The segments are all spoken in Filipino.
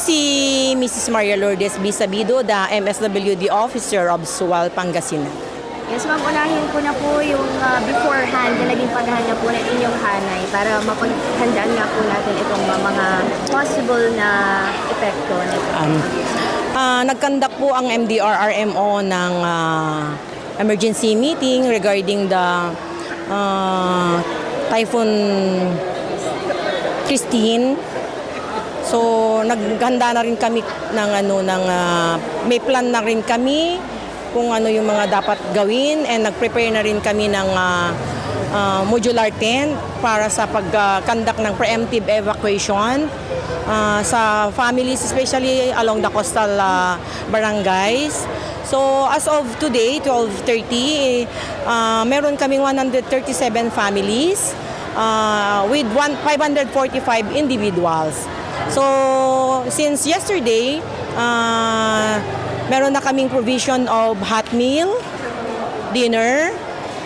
si Mrs. Maria Lourdes B. Sabido, the MSWD Officer of Suwal, Pangasinan. Yes, ma'am, unahin ko na po yung ah, beforehand na naging paghahanda po ng inyong hanay para mapaghandaan nga po natin itong mga possible na epekto. Um, ah, nagkandak po ang MDRRMO ng ah, emergency meeting regarding the ah, Typhoon Christine. So naghanda na rin kami ng ano ng ah, may plan na rin kami kung ano yung mga dapat gawin and nag-prepare na rin kami ng ah, ah, modular tent para sa pag-conduct ng preemptive evacuation ah, sa families especially along the coastal ah, barangays. So as of today, 12:30, ah, meron kaming 137 families uh, with one, 545 individuals. So, since yesterday, uh, meron na kaming provision of hot meal, dinner,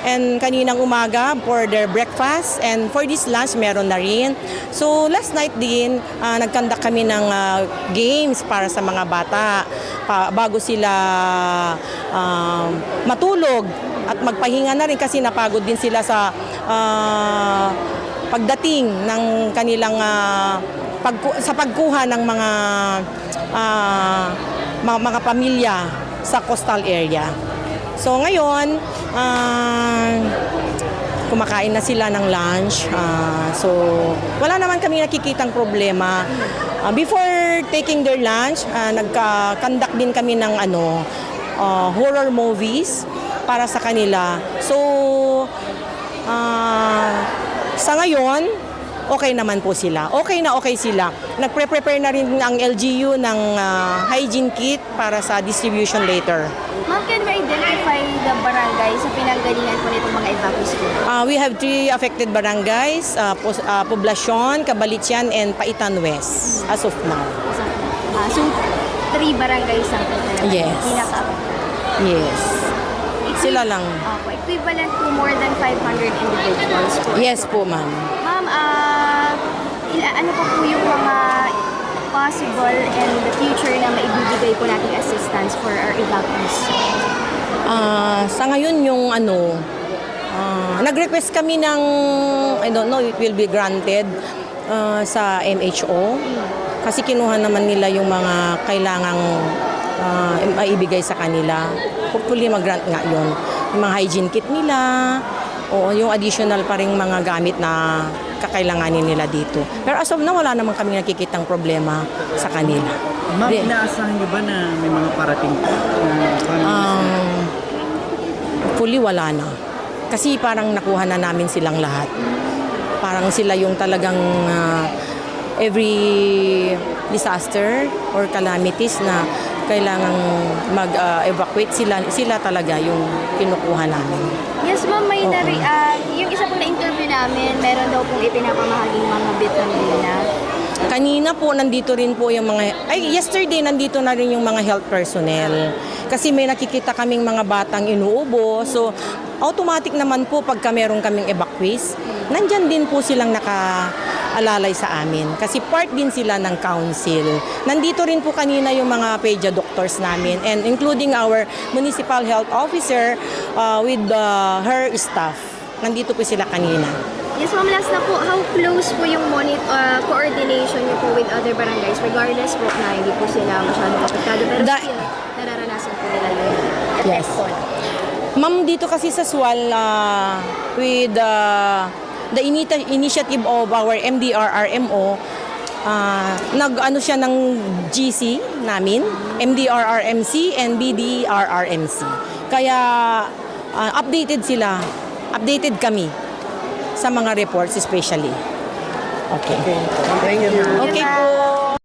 and kaninang umaga for their breakfast and for this lunch meron na rin. So last night din uh, nagkandak kami ng uh, games para sa mga bata pa, bago sila um, matulog at magpahinga na rin kasi napagod din sila sa uh, pagdating ng kanilang uh, pagku- sa pagkuha ng mga uh, mga, mga pamilya sa coastal area. So ngayon, ah, kumakain na sila ng lunch. Ah, so wala naman kami nakikitang problema. Ah, before taking their lunch, uh, nagka-conduct din kami ng ano, ah, horror movies para sa kanila. So ah, sa ngayon, okay naman po sila. Okay na okay sila. Nagpre-prepare na rin ang LGU ng ah, hygiene kit para sa distribution later. Ma'am, can we identify the barangay sa pinanggalingan po nitong mga evacuees po? Uh, we have three affected barangays, uh, Pos- uh, Poblacion, Cabalitsian, and Paitan West as of now. Ah, so, three barangays ang talaga. Yes. Pinaka Yes. Sila lang. Okay. Equivalent to more than 500 individuals po. Yes po, ma'am. Ila, ano pa po yung mga possible and the future na maibibigay po nating assistance for our evacuees? Ah, sa ngayon yung ano, ah, nag-request kami ng, I don't know, it will be granted ah, sa MHO. Kasi kinuha naman nila yung mga kailangang ah, maibigay sa kanila. Hopefully mag-grant nga yun. Yung mga hygiene kit nila, o yung additional pa rin mga gamit na kakailanganin nila dito. Pero as of now, wala naman kami nakikitang problema sa kanila. Ma'am, Di- inaasahan niyo ba na may mga parating po na families? Um, fully wala na. Kasi parang nakuha na namin silang lahat. Parang sila yung talagang ah, every disaster or calamities na kailangang mag-evacuate sila sila talaga yung kinukuha namin. Yes, ma'am, may Oo. nari, ah, yung namin, meron daw pong ipinapamahaging mga vitamina. Kanina po nandito rin po yung mga ay yesterday nandito na rin yung mga health personnel. Kasi may nakikita kaming mga batang inuubo. So automatic naman po pagka meron kaming evacuees, nandyan din po silang nakaalalay sa amin. Kasi part din sila ng council. Nandito rin po kanina yung mga pedia doctors namin and including our municipal health officer uh, with uh, her staff. Nandito po sila kanina. Yes, ma'am, last na po, how close po yung monit, ah, coordination niyo po with other barangays regardless po na hindi po sila masyadong apektado pero Da- still, nararanasan po nila yung Yes. Ma'am, dito kasi sa Sual, ah, with uh, the inita- initiative of our MDRRMO, ah, nag-ano siya ng GC namin, MDRRMC and BDRRMC. Kaya ah, updated sila, updated kami sa mga reports especially. Okay. Thank you. Okay po.